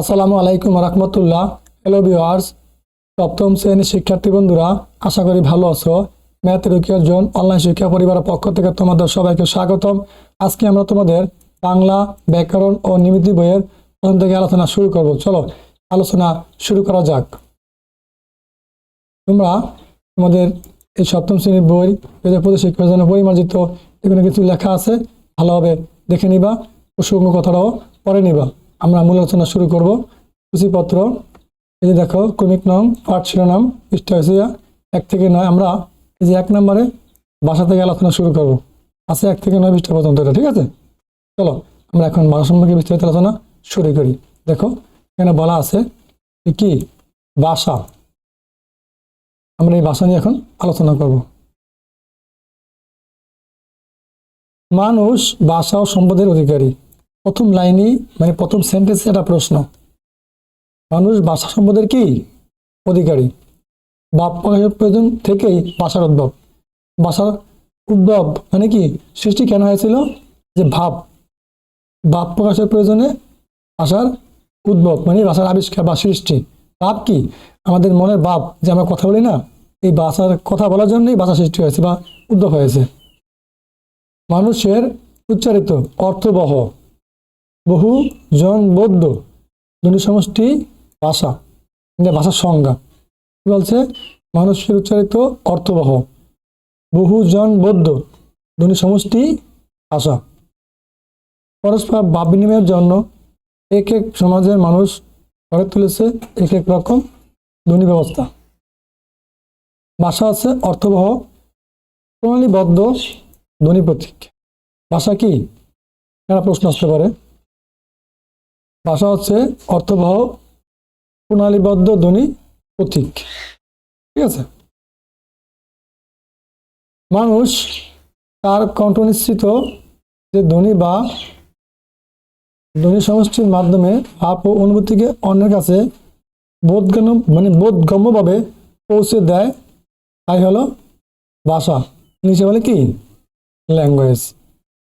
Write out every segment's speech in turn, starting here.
আসসালামু আলাইকুম রহমতুল্লাহ। Hello viewers সপ্তম শ্রেণির শিক্ষার্থী বন্ধুরা, আশা করি ভালো আছো। ম্যাথ রুকিয়ার জোন, অনলাইন শিক্ষা পরিবারের পক্ষ থেকে তোমাদের সবাইকে স্বাগতম। আজকে আমরা তোমাদের বাংলা ব্যাকরণ ও নিমিতি বইয়ের প্রথম থেকে আলোচনা শুরু করব। চলো, আলোচনা শুরু করা যাক। তোমরা তোমাদের এই সপ্তম শ্রেণির বই দু পঁচিশ শিক্ষার জন্য পরিমার্জিত এখানে কিছু লেখা আছে, ভালোভাবে দেখে নিবা প্রসঙ্গ কথাটাও পড়ে নিবা। আমরা মূল আলোচনা শুরু করব। সূচিপত্র এই যে দেখো, ক্রমিক নং পাঠ শিরোনাম পৃষ্ঠা এক থেকে নয়। আমরা এই যে এক নম্বরে বাসা থেকে আলোচনা শুরু করব। আছে এক থেকে নয় পৃষ্ঠা পর্যন্ত এটা, ঠিক আছে? চলো, আমরা এখন বাসা সম্পর্কে বিস্তারিত আলোচনা শুরু করি। দেখো, এখানে বলা আছে কি? বাসা আমরা এই ভাষা নিয়ে এখন আলোচনা করব। মানুষ ভাষা ও সম্পদের অধিকারী। প্রথম লাইনই মানে প্রথম সেন্টেন্সে একটা প্রশ্ন। মানুষ ভাষা সম্পদের কি? অধিকারী। বাপ প্রকাশের প্রয়োজন থেকেই ভাষার উদ্ভব। ভাষার উদ্ভব মানে কি? সৃষ্টি কেন হয়েছিল? যে ভাব। ভাব প্রকাশের প্রয়োজনে ভাষার উদ্ভব মানে ভাষার আবিষ্কার বা সৃষ্টি। ভাব কি? আমাদের মনের ভাব, যে আমরা কথা বলি না, এই ভাষার কথা বলার জন্যই ভাষা সৃষ্টি হয়েছে বা উদ্ভব হয়েছে। মানুষের উচ্চারিত অর্থবহ বহু জন বৌদ্ধ। ধ্বনি সমষ্টি ভাষা ভাষার সংজ্ঞা। বলছে? মানুষের উচ্চারিত অর্থবহ। বহু জন বৌদ্ধ ধ্বনি সমষ্টি ভাষা। পরস্পর ভাব বিনিময়ের জন্য এক এক সমাজের মানুষ গড়ে তুলেছে এক এক রকম ধ্বনি ব্যবস্থা। ভাষা আছে অর্থবহ, প্রণালীবদ্ধ ধ্বনি প্রতীক। ভাষা কি? একটা প্রশ্ন আসতে পারে। ভাষা হচ্ছে অর্থবহ, প্রণালীবদ্ধ ধ্বনি প্রতীক। ঠিক আছে? মানুষ তার কণ্ঠনিশ্চিত যে ধ্বনি বা ধ্বনি সমষ্টির মাধ্যমে ভাব ও অনুভূতিকে অন্যের কাছে বোধগম্য মানে বোধগম্যভাবে পৌঁছে দেয়, তাই হলো ভাষা। নিচে বলে কি? ল্যাঙ্গুয়েজ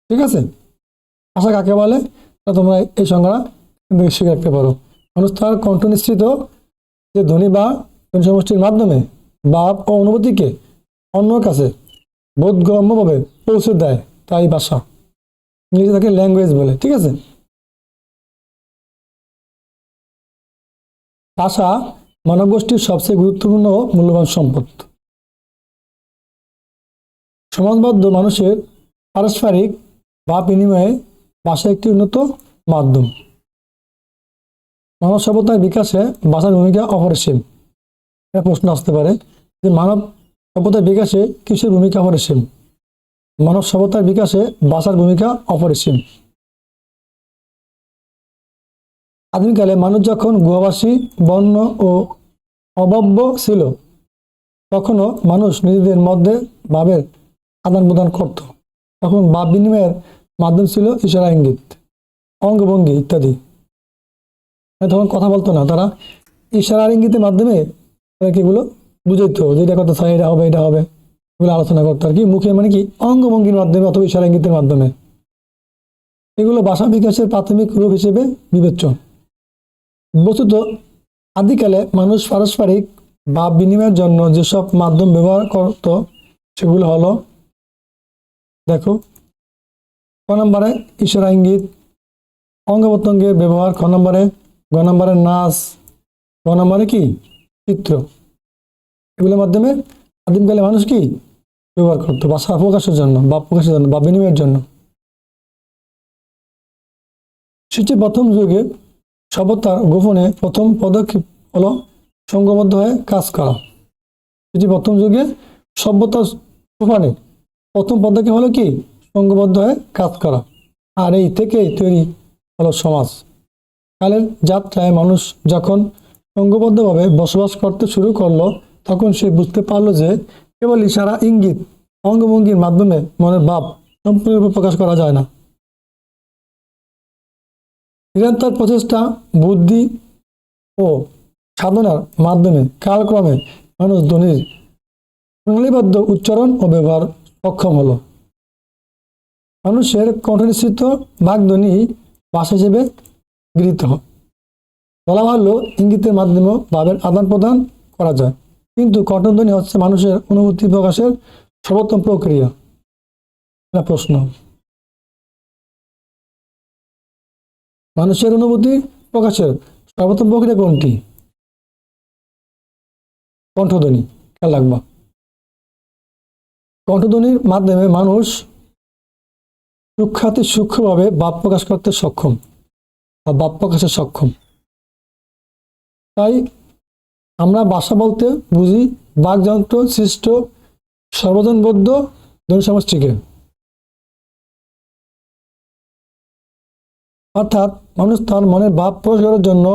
ঠিক আছে? ভাষা কাকে বলে? তা তোমরা এই সংজ্ঞা শিখে রাখতে পারো। মানুষ তার কণ্ঠ নিশ্চিত যে ধ্বনি বা ধ্বনি সমষ্টির মাধ্যমে ভাব ও অনুভূতিকে অন্যর কাছে বোধগম্যভাবে পৌঁছে দেয়, তাই ভাষা। ইংরেজি তাকে ল্যাঙ্গুয়েজ বলে, ঠিক আছে? ভাষা মানব গোষ্ঠীর সবচেয়ে গুরুত্বপূর্ণ ও মূল্যবান সম্পদ। সমাজবদ্ধ মানুষের পারস্পরিক ভাব বিনিময়ে ভাষা একটি উন্নত মাধ্যম। মানব সভ্যতার বিকাশে ভাষার ভূমিকা অপরিসীম। এটা প্রশ্ন আসতে পারে যে মানব সভ্যতার বিকাশে কিসের ভূমিকা অপরিসীম? মানব সভ্যতার বিকাশে ভাষার ভূমিকা অপরিসীম। আদিমকালে মানুষ যখন গুহাবাসী, বন্য ও অভব্য ছিল, তখনও মানুষ নিজেদের মধ্যে ভাবের আদান প্রদান করত। তখন ভাব বিনিময়ের মাধ্যম ছিল ইশারা, ইঙ্গিত, অঙ্গভঙ্গি ইত্যাদি। তখন কথা বলতো না। তারা ইশারা ইঙ্গিতের মাধ্যমে তারা এগুলো বুঝাইতো যে এটা কথা এটা হবে এটা হবে। এগুলো আলোচনা করতো আর কি। মুখে মানে কি? অঙ্গভঙ্গির মাধ্যমে অথবা ইশারা ইঙ্গিতের মাধ্যমে। এগুলো ভাষা বিকাশের প্রাথমিক রূপ হিসেবে বিবেচ্য। বস্তুত আদিকালে মানুষ পারস্পরিক ভাব বিনিময়ের জন্য যেসব মাধ্যম ব্যবহার করত, সেগুলো হলো, দেখো, ক নম্বরে ইশারা ইঙ্গিত অঙ্গ প্রত্যঙ্গের ব্যবহার, খ নম্বরে গ নম্বরে নাচ গ নম্বরে কি? চিত্র। এগুলোর মাধ্যমে আদিমকালে মানুষ কি? ব্যবহার করতো ভাষা প্রকাশের জন্য বা প্রকাশের জন্য, বা বিনিময়ের জন্য। সৃষ্টির প্রথম যুগে সভ্যতার গোপনে প্রথম পদক্ষেপ হলো সঙ্গবদ্ধ হয়ে কাজ করা। এটি প্রথম যুগে সভ্যতার গোপনে প্রথম পদক্ষেপ হলো কি? সঙ্গবদ্ধ হয়ে কাজ করা। আর এই থেকেই তৈরি হলো সমাজ। কালের যাত্রায় মানুষ যখন সংঘবদ্ধভাবে বসবাস করতে শুরু করল, তখন সে বুঝতে পারল যে কেবল ইশারা, ইঙ্গিত, অঙ্গভঙ্গির মাধ্যমে মনের ভাব সম্পূর্ণরূপে প্রকাশ করা যায় না। নিরন্তর প্রচেষ্টা, বুদ্ধি ও সাধনার মাধ্যমে কালক্রমে মানুষ ধ্বনির প্রণালীবদ্ধ উচ্চারণ ও ব্যবহার সক্ষম হলো। মানুষের কণ্ঠনিশ্চিত বাগধ্বনি ভাষা হিসেবে গৃহীত। বলা ভালো ইঙ্গিতের মাধ্যমেও ভাবের আদান প্রদান করা যায়। কিন্তু কণ্ঠধ্বনি হচ্ছে মানুষের অনুভূতি প্রকাশের সর্বোত্তম প্রক্রিয়া। এটা প্রশ্ন। মানুষের অনুভূতি প্রকাশের সর্বোত্তম প্রক্রিয়া কোনটি? কণ্ঠধ্বনি। খেয়াল রাখবা। কণ্ঠধ্বনির মাধ্যমে মানুষ সূক্ষাতি সূক্ষ্মভাবে ভাব প্রকাশ করতে সক্ষম। বা ভাব প্রকাশে সক্ষম। তাই আমরা ভাষা বলতে বুঝি বাকযন্ত্র সৃষ্ট সর্বজনবদ্ধ সমষ্টিকে অর্থাৎ মানুষ তার মনের ভাব প্রকাশ করার জন্য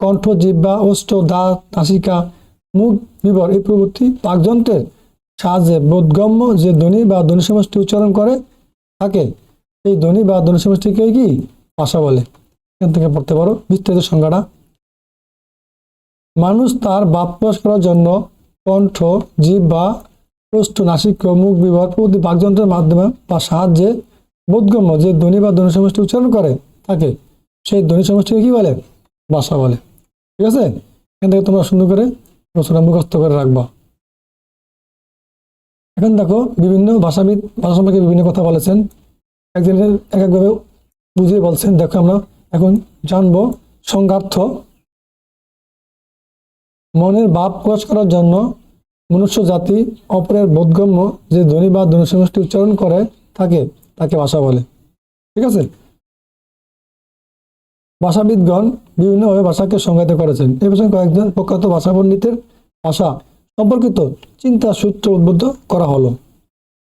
কণ্ঠ, জিহ্বা, ওষ্ঠ, দাঁত, নাসিকা, মুখ, বিবর এই প্রভৃতি বাকযন্ত্রের সাহায্যে বোধগম্য যে ধ্বনি বা ধ্বনি সমষ্টি উচ্চারণ করে থাকে এই ধ্বনি বা ধ্বনি সমষ্টিকে কি ভাষা বলে। এখান থেকে পড়তে পারো, বিস্তারিত সংজ্ঞাটা। মানুষ তার ভাব প্রকাশ করার জন্য কণ্ঠ, জিহ্বা ওষ্ঠ নাসিক মুখ বিবর প্রভৃতি বাকযন্ত্রের মাধ্যমে বা সাহায্যে বোধগম্য যে ধ্বনি বা ধ্বনি সমষ্টি উচ্চারণ করে, থাকে। সেই ধ্বনি সমষ্টিকে কি বলে? ভাষা বলে। ঠিক আছে? এখান থেকে তোমরা সুন্দর করে প্রশ্নটা মুখস্থ করে রাখবা। এখন দেখো, বিভিন্ন ভাষাবিদ, ভাষা সম্পর্কে বিভিন্ন কথা বলেছেন। একজনের এক একভাবে বুঝিয়ে বলছেন। দেখো আমরা জানব সংজ্ঞার্থ মনের ভাব প্রকাশ করার জন্য মনুষ্য জাতি অপরের বোধগম্য যে ধ্বনি বা ধ্বনি সমষ্টি উচ্চারণ করে থাকে তাকে ভাষা বলে। ঠিক আছে? ভাষাবিদগণ বিভিন্নভাবে ভাষাকে সংজ্ঞায়িত করেছেন। এ বিষয়ে কয়েকজন প্রখ্যাত ভাষা পণ্ডিতের ভাষা সম্পর্কিত চিন্তা সূত্র উদ্বুদ্ধ করা হলো।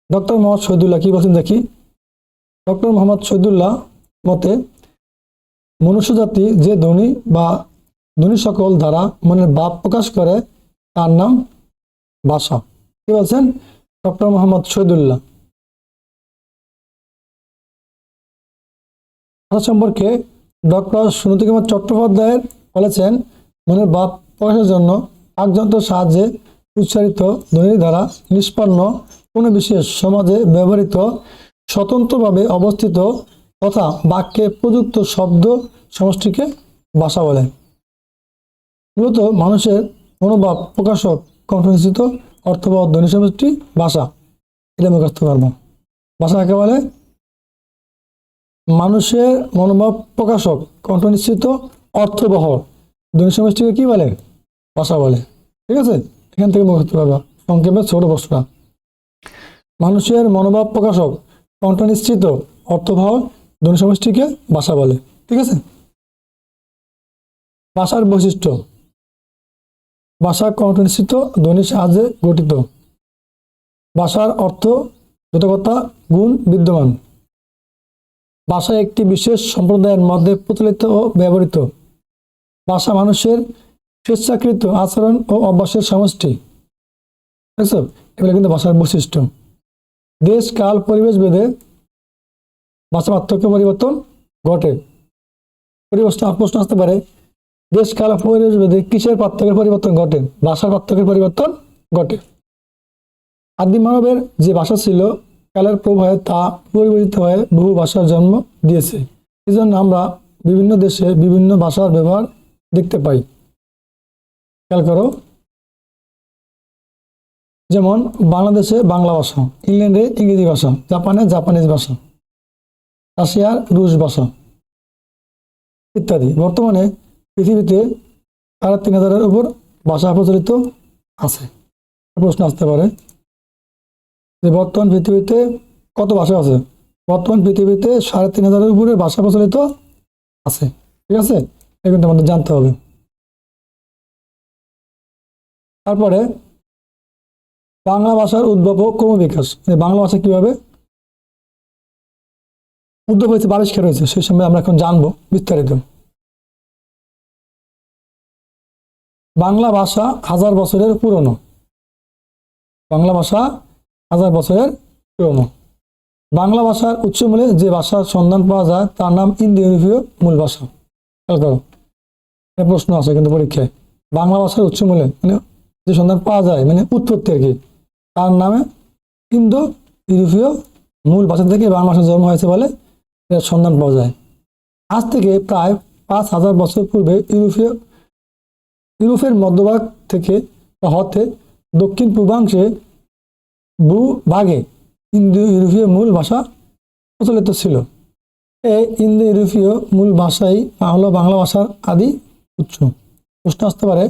ডক্টর মোহাম্মদ শহীদুল্লাহ কি বলছেন দেখি? ডক্টর মোহাম্মদ শহীদুল্লাহ মতে মনুষ্যজাতি যে ধ্বনি বা ধ্বনি সকল দ্বারা মনের ভাব প্রকাশ করে, তার নাম ভাষা কি বলছেন? ডক্টর মোহাম্মদ শহীদুল্লাহ। সম্পর্কে ডক্টর সুনীতি কুমার চট্টোপাধ্যায়ের বলেছেন, মনের ভাব প্রকাশের জন্য আকযন্ত্রের সাহায্যে উচ্চারিত ধ্বনি দ্বারা নিষ্পন্ন কোনো বিশেষ সমাজে ব্যবহৃত স্বতন্ত্রভাবে অবস্থিত তথা বাক্যে প্রযুক্ত শব্দ সমষ্টিকে ভাষা বলে। মূলত মানুষের মনোভাব প্রকাশক কণ্ঠনিশ্চিত অর্থবহ ধ্বনি সমষ্টি ভাষা এটা আমি করতে পারব। ভাষা কাকে বলে? মানুষের মনোভাব প্রকাশক কণ্ঠনিশ্চিত অর্থবহ ধ্বনি সমষ্টিকে কি বলে? ভাষা বলে। ঠিক আছে? এখান থেকে মুখস্থ পারবা। সংক্ষেপে ছোট প্রশ্নটা। মানুষের মনোভাব প্রকাশক কণ্ঠনিশ্চিত অর্থবহ ধ্বনি সমষ্টিকে ভাষা বলে। ঠিক আছে? ভাষার বৈশিষ্ট্য। ভাষা কণ্ঠনিশ্চিত ধ্বনির সাহায্যে গঠিত। ভাষার অর্থ যথাকথা গুণ বিদ্যমান। ভাষা একটি বিশেষ সম্প্রদায়ের মধ্যে প্রচলিত ও ব্যবহৃত। ভাষা মানুষের স্বেচ্ছাকৃত আচরণ ও অভ্যাসের সমষ্টি। এগুলো কিন্তু ভাষার বৈশিষ্ট্য। দেশ, কাল, পরিবেশ ভেদে ভাষা পার্থক্য পরিবর্তন ঘটে। পরিবেশটা প্রশ্ন আসতে পারে দেশ কাল কিসের পার্থক্যের পরিবর্তন ঘটে? ভাষার পার্থক্যের পরিবর্তন ঘটে। আদিম মানবের যে ভাষা ছিল কালের প্রভাবে তা পরিবর্তিত হয়ে বহু ভাষার জন্ম দিয়েছে। এই জন্য আমরা বিভিন্ন দেশে বিভিন্ন ভাষার ব্যবহার দেখতে পাই। খেয়াল করো। যেমন বাংলাদেশে বাংলা ভাষা, ইংল্যান্ডে ইংরেজি ভাষা, জাপানে জাপানিজ ভাষা, রাশিয়ার রুশ ভাষা ইত্যাদি। বর্তমানে পৃথিবীতে সাড়ে তিন হাজারের উপর ভাষা প্রচলিত আছে। প্রশ্ন আসতে পারে যে বর্তমান পৃথিবীতে কত ভাষা আছে? বর্তমান পৃথিবীতে সাড়ে তিন হাজারের উপরে ভাষা প্রচলিত আছে। ঠিক আছে? এগুলো আমাদের জানতে হবে। তারপরে বাংলা ভাষার উদ্ভব ও ক্রমবিকাশ। এই বাংলা ভাষা কীভাবে উদ্ভব হয়েছে বারিষ্কার হয়েছে সেই সময় আমরা এখন জানব বিস্তারিত। বাংলা ভাষা হাজার বছরের পুরনো। বাংলা ভাষা হাজার বছরের পুরনো। বাংলা ভাষার উচ্চমূলে যে ভাষার সন্ধান পাওয়া যায়, তার নাম ইন্দো ইউরোপীয় মূল ভাষা। খেয়াল করো প্রশ্ন আছে কিন্তু পরীক্ষায়। বাংলা ভাষার উচ্চমূলে মানে যে সন্ধান পাওয়া যায় মানে উৎপত্তি আর কি, তার নামে ইন্দো ইউরোপীয় মূল ভাষা থেকে বাংলা ভাষার জন্ম হয়েছে বলে সন্ধান পাওয়া যায়। আজ থেকে প্রায় পাঁচ হাজার বছর পূর্বে ইউরোপীয় ইউরোপের মধ্যভাগ থেকে হতে দক্ষিণ পূর্বাংশে ভূভাগে ইন্দো ইউরোপীয় মূল ভাষা প্রচলিত ছিল। এই ইন্দো ইউরোপীয় মূল ভাষাই হলো বাংলা ভাষার আদি উৎস। প্রশ্ন আসতে পারে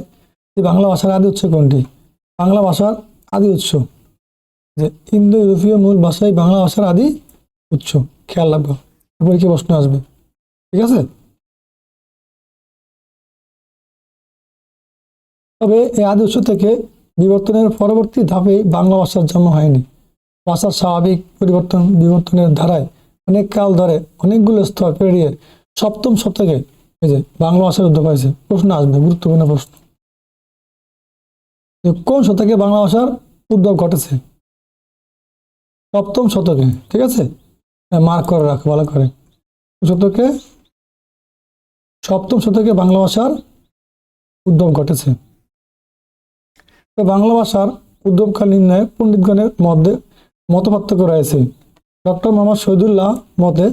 যে বাংলা ভাষার আদি উৎস কোনটি? বাংলা ভাষার আদি উৎস। যে ইন্দো ইউরোপীয় মূল ভাষাই বাংলা ভাষার আদি উৎস। খেয়াল রাখব এরপরে কি প্রশ্ন আসবে? ঠিক আছে? তবে এই আদি উৎস থেকে বিবর্তনের পরবর্তী ধাপে বাংলা ভাষার জন্ম হয়নি। ভাষার স্বাভাবিক পরিবর্তন বিবর্তনের ধারায় অনেক কাল ধরে অনেকগুলো স্তর পেরিয়ে সপ্তম শতকে এই যে বাংলা ভাষার উদ্যোগ হয়েছে। প্রশ্ন আসবে, গুরুত্বপূর্ণ প্রশ্ন। কোন শতকে বাংলা ভাষার উদ্যোগ ঘটেছে? সপ্তম শতকে, ঠিক আছে? মার্ক করে রাখো, ভালো করে। শতকে? সপ্তম শতকে বাংলা ভাষার উদ্যম ঘটেছে। বাংলা ভাষার উদ্যমকাল নির্ণয়ে পণ্ডিতগণের মধ্যে মতপার্থক্য রয়েছে। ডক্টর মোহাম্মদ শহীদুল্লাহ মতে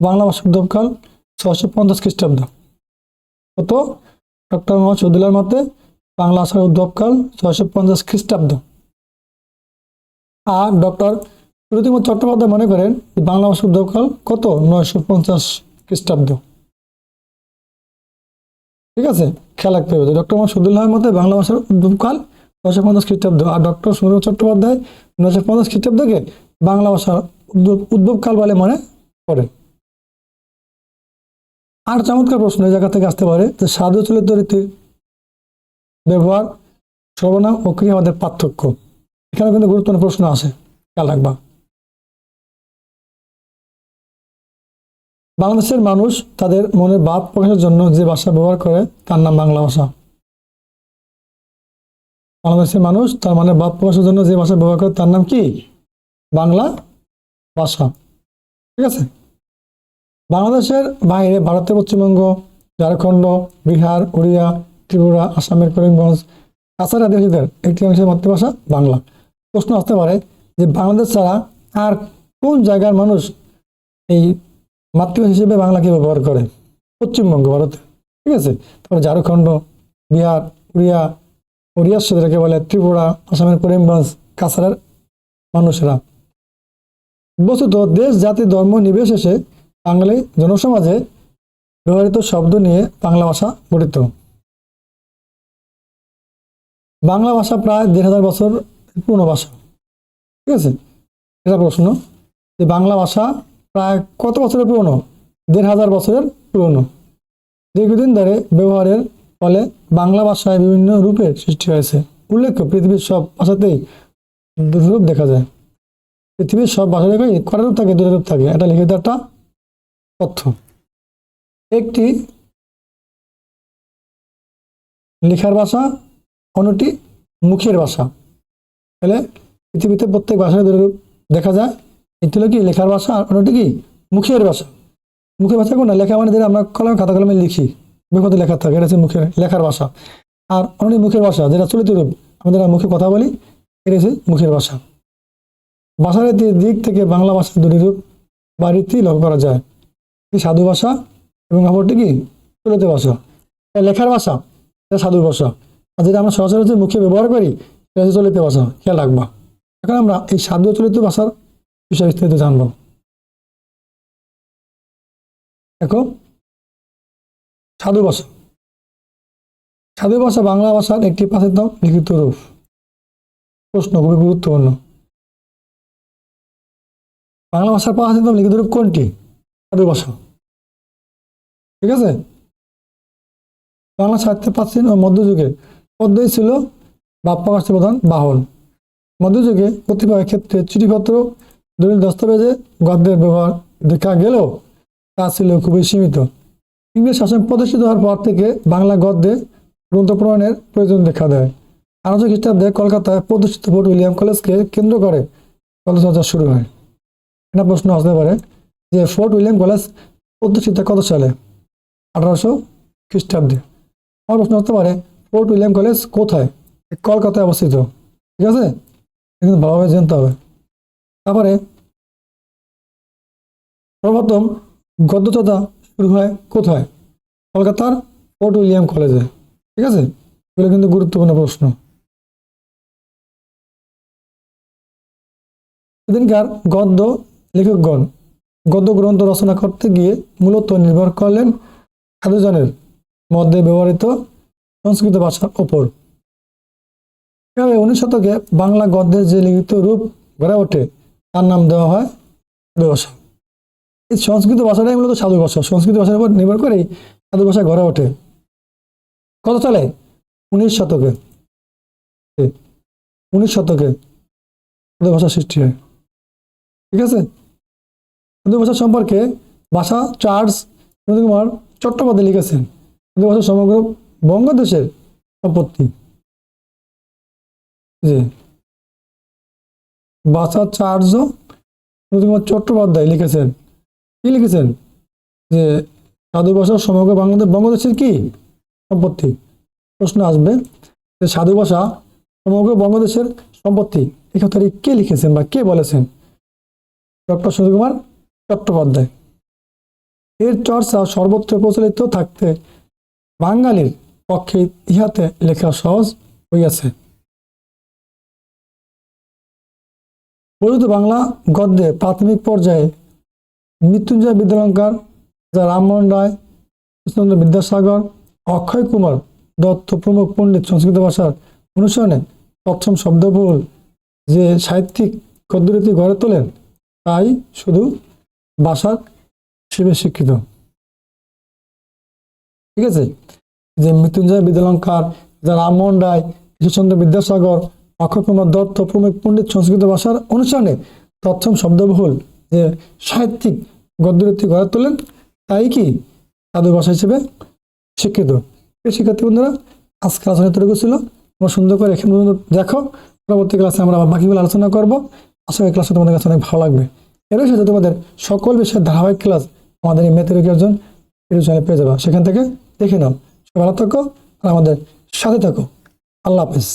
বাংলা ভাষার উদ্যমকাল ছশো পঞ্চাশ খ্রিস্টাব্দ। কত ডক্টর মোহাম্মদ শহীদুল্লাহর মতে বাংলা ভাষার উদ্যমকাল ছশো পঞ্চাশ খ্রিস্টাব্দ। আর ডক্টর প্রতিমা চট্টোপাধ্যায় মনে করেন বাংলা ভাষার উদ্যমকাল কত? নয়শো পঞ্চাশ খ্রিস্টাব্দ। ঠিক আছে? খেয়াল রাখতে হবে ডক্টর মোহাম্মদ শহীদুল্লাহের মতে বাংলা ভাষার উদ্যমকাল নয়শো পঞ্চাশ খ্রিস্টাব্দ আর ডক্টর সুনীল চট্টোপাধ্যায় নয়শো পঞ্চাশ খ্রিস্টাব্দকে বাংলা ভাষার উদ্যোগ উদ্যোগকাল বলে মনে করেন আর চমৎকার প্রশ্ন এই জায়গা থেকে আসতে পারে যে সাধু চলিত রীতির ব্যবহার, সর্বনাম ও ক্রিয়া আমাদের পার্থক্য। এখানে কিন্তু গুরুত্বপূর্ণ প্রশ্ন আসে। খেয়াল রাখবা। বাংলাদেশের মানুষ তাদের মনের ভাব প্রকাশের জন্য যে ভাষা ব্যবহার করে তার নাম বাংলা ভাষা। বাংলাদেশের মানুষ, তার মানে ভাব প্রকাশের জন্য যে ভাষা ব্যবহার করে, তার নাম কি? বাংলা ভাষা। ঠিক আছে? বাংলাদেশের বাইরে ভারতের পশ্চিমবঙ্গ, ঝাড়খণ্ড, বিহার, উড়িয়া, ত্রিপুরা, আসামের করিমগঞ্জ, কাছাড় আদিবাসীদের একটি অংশের মাতৃভাষা বাংলা। প্রশ্ন আসতে পারে যে বাংলাদেশ ছাড়া আর কোন জায়গার মানুষ এই মাতৃভাষা হিসেবে বাংলাকে ব্যবহার করে? পশ্চিমবঙ্গ, ভারতে। ঠিক আছে? তারপরে ঝাড়খণ্ড, বিহার, উড়িয়া সাথে বলে ত্রিপুরা, আসামের করিমগঞ্জ, কাছাড়ের মানুষেরা। বস্তুত দেশ, জাতি, ধর্ম নির্বিশেষে বাঙালি জনসমাজে ব্যবহৃত শব্দ নিয়ে বাংলা ভাষা গঠিত। বাংলা ভাষা প্রায় দেড় হাজার বছর পুরনো ভাষা। ঠিক আছে? এটা প্রশ্ন। যে বাংলা ভাষা প্রায় কত বছরের পুরনো? দেড় হাজার বছরের পুরনো। দীর্ঘদিন ধরে ব্যবহারের ফলে বাংলা ভাষায় বিভিন্ন রূপের সৃষ্টি হয়েছে। উল্লেখ্য, পৃথিবীর সব ভাষাতেই রূপ দেখা যায়। পৃথিবীর সব ভাষা দেখে কটা রূপ থাকে দুটো রূপ থাকে। এটা লিখিত একটা তথ্য। একটি লেখার ভাষা, অন্যটি মুখের ভাষা। তাহলে পৃথিবীতে প্রত্যেক ভাষায় দুটো রূপ দেখা যায়। একটি হলো কি, লেখার ভাষা, আর অন্যটি কি, মুখের ভাষা। মুখের ভাষা কোন লেখা মানে আমরা কলমে খাতা কলমে লিখি। বইপত্রে লেখা থাকে, এটা হচ্ছে মুখের, লেখার ভাষা। আর অন্যটি মুখের ভাষা, যেটা চলিত রূপ, আমরা যারা মুখে কথা বলি, এটা হচ্ছে মুখের ভাষা। ভাষার দিক থেকে বাংলা ভাষার দুটি রূপ বা রীতি লক্ষ্য করা যায়। সাধু ভাষা এবং অপরটি কি? চলিত ভাষা। লেখার ভাষা, এটা সাধু ভাষা। আর যেটা আমরা সচরাচর মুখে ব্যবহার করি, সেটা হচ্ছে চলিত ভাষা। খেয়াল রাখবা। এখন আমরা এই সাধু চলিত ভাষার বিষয়ে বিস্তারিত জানব। দেখো সাধু ভাষা। সাধু ভাষা বাংলা ভাষার একটি প্রাচীনতম লিখিত রূপ। প্রশ্ন, খুবই গুরুত্বপূর্ণ। বাংলা ভাষার প্রাচীনতম লিখিত রূপ কোনটি? সাধু ভাষা। ঠিক আছে? বাংলা সাহিত্যের প্রাচীন ও মধ্যযুগে পদ্মই ছিল প্রকাশের প্রধান বাহন। মধ্যযুগে কতিপয় ক্ষেত্রে চিঠিপত্র, দলিল, দস্তাবেজে গদ্যের ব্যবহার দেখা গেলেও তা ছিল খুবই সীমিত। ইংরেজ শাসন প্রতিষ্ঠিত হওয়ার পর থেকে বাংলা গদ্যে গ্রন্থ প্রমাণের প্রয়োজন দেখা দেয়। আঠারোশো খ্রিস্টাব্দে কলকাতায় প্রতিষ্ঠিত ফোর্ট উইলিয়াম কলেজকে কেন্দ্র করে কলেজ চর্চা শুরু হয়। এটা প্রশ্ন আসতে পারে যে ফোর্ট উইলিয়াম কলেজ প্রতিষ্ঠিত কত সালে? আঠারোশো খ্রিস্টাব্দে। আমার প্রশ্ন আসতে পারে, ফোর্ট উইলিয়াম কলেজ কোথায়? কলকাতায় অবস্থিত। ঠিক আছে? কিন্তু ভালোভাবে জানতে হবে। তারপরে সর্বপ্রথম গদ্যচর্চা শুরু হয় কোথায়? কলকাতার ফোর্ট উইলিয়াম কলেজে। ঠিক আছে? এগুলো কিন্তু গুরুত্বপূর্ণ প্রশ্ন। সেদিনকার গদ্য লেখকগণ গদ্য গ্রন্থ রচনা করতে গিয়ে মূলত নির্ভর করলেন সাধুজনের মধ্যে ব্যবহৃত সংস্কৃত ভাষার ওপর। এভাবে উনিশ শতকে বাংলা গদ্যের যে লিখিত রূপ গড়ে ওঠে, তার নাম দেওয়া হয় ভাষা এই সংস্কৃত ভাষাটাই মূলত সাধু ভাষা। সংস্কৃত ভাষার উপর নির্ভর করেই সাধু ভাষা গড়ে ওঠে। কত সালে? উনিশ শতকে। উনিশ শতকে সাধু ভাষা সৃষ্টি হয়। ঠিক আছে? সাধু ভাষা সম্পর্কে ভাষা চার্লস কুমার চট্টোপাধ্যায় লিখেছেন। সাধু ভাষা সমগ্র বঙ্গদেশের সম্পত্তি। জি। ভাষা চার্জ কুমার চট্টোপাধ্যায় লিখেছেন। কি লিখেছেন? যে সাধু ভাষা সমগ্র বাংলাদেশ বঙ্গদেশের কি? সম্পত্তি। প্রশ্ন আসবে যে সাধু ভাষা সমগ্র বঙ্গদেশের সম্পত্তি। এই কথাটি কে লিখেছেন বা কে বলেছেন? ডক্টর সুধীকুমার চট্টোপাধ্যায়। এর চর্চা সর্বত্র প্রচলিত থাকতে বাঙালির পক্ষে ইহাতে লেখা সহজ হইয়াছে। বলিত বাংলা গদ্যে প্রাথমিক পর্যায়ে মৃত্যুঞ্জয় বিদ্যালঙ্কার রামমোহন রায়, কৃষ্ণচন্দ্র বিদ্যাসাগর, অক্ষয় কুমার দত্ত প্রমুখ পণ্ডিত সংস্কৃত ভাষার অনুসরণে প্রথম শব্দবহুল যে সাহিত্যিক গদ্যরীতি গড়ে তোলেন, তাই শুধু ভাষার হিসেবে শিক্ষিত ঠিক আছে? যে মৃত্যুঞ্জয় বিদ্যালঙ্কার যা রামমোহন রায়, কৃষ্ণচন্দ্র বিদ্যাসাগর, অক্ষয় কুমার দত্ত প্রমুখ পণ্ডিত সংস্কৃত ভাষার অনুসরণে তৎসম শব্দবহুল যে সাহিত্যিক গদ্যরীতি গড়ে তোলেন, তাই কি সাধু ভাষা হিসেবে শিক্ষিত? এই শিক্ষার্থী বন্ধুরা আজকের আলোচনা তৈরি ছিল। তোমরা সুন্দর করে এখানে দেখো। পরবর্তী ক্লাসে আমরা আবার বাকিগুলো আলোচনা করব। আশা করি ক্লাসটা তোমাদের কাছে অনেক ভালো লাগবে। এর সাথে তোমাদের সকল বিষয়ের ধারাবাহিক ক্লাস আমাদের এই মেথের একজন ইউটিউব পেয়ে যাবা। সেখান থেকে দেখে নাও। সবাই ভালো থাকো আর আমাদের সাথে থাকো। আল্লাহ হাফেজ।